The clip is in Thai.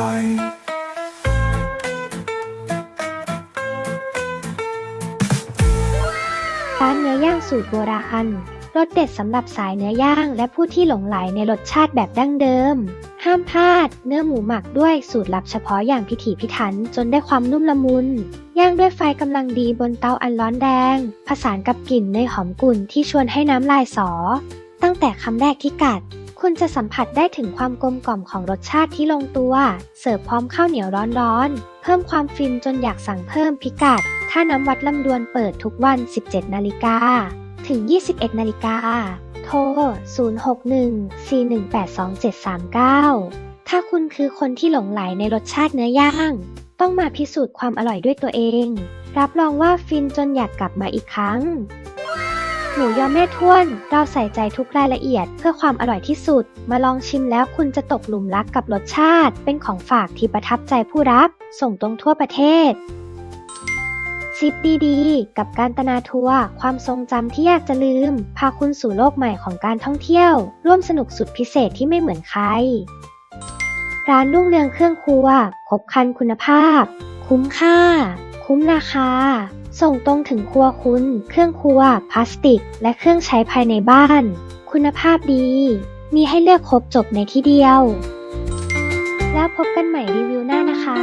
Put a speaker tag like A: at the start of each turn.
A: ร้านเนื้อย่างสูตรโบราณรสเด็ดสำหรับสายเนื้อย่างและผู้ที่หลงไหลในรสชาติแบบดั้งเดิม ห้ามพลาด เนื้อหมูหมักด้วยสูตรลับเฉพาะอย่างพิถีพิถันจนได้ความนุ่มละมุน ย่างด้วยไฟกำลังดีบนเตาอันร้อนแดง ผสานกับกลิ่นเนยหอมกลุ่นที่ชวนให้น้ำลายสอ ตั้งแต่คำแรกที่กัด คุณจะสัมผัสได้ถึงความกลมกล่อมของรสชาติที่ลงตัว เสิร์ฟพร้อมข้าวเหนียวร้อนๆ เพิ่มความฟินจนอยากสั่งเพิ่มพิกัด ถ้าน้ำวัดลำดวนเปิดทุกวัน 17 นาฬิกา ถึง 21 นาฬิกา โทร 061-4182739 ถ้าคุณคือคนที่หลงไหลในรสชาติเนื้อย่าง ต้องมาพิสูจน์ความอร่อยด้วยตัวเอง รับรองว่าฟินจนอยากกลับมาอีกครั้ง หมูยอมแม่ท้วน เราใส่ใจทุกรายละเอียดเพื่อความอร่อยที่สุด มาลองชิมแล้วคุณจะตกหลุมรักกับรสชาติ เป็นของฝากที่ประทับใจผู้รับ ส่งตรงทั่วประเทศซิปดีๆ กับการตนาทัวร์ความทรงจำที่อยากจะลืม พาคุณสู่โลกใหม่ของการท่องเที่ยว ร่วมสนุกสุดพิเศษที่ไม่เหมือนใคร ร้านรุ่งเรืองเครื่องครัวครบคันคุณภาพ คุ้มค่า คุ้มราคา ส่งตรงถึงครัวคุณ เครื่องครัว พลาสติก และเครื่องใช้ภายในบ้าน คุณภาพดี มีให้เลือกครบจบในที่เดียว แล้วพบกันใหม่รีวิวหน้านะคะ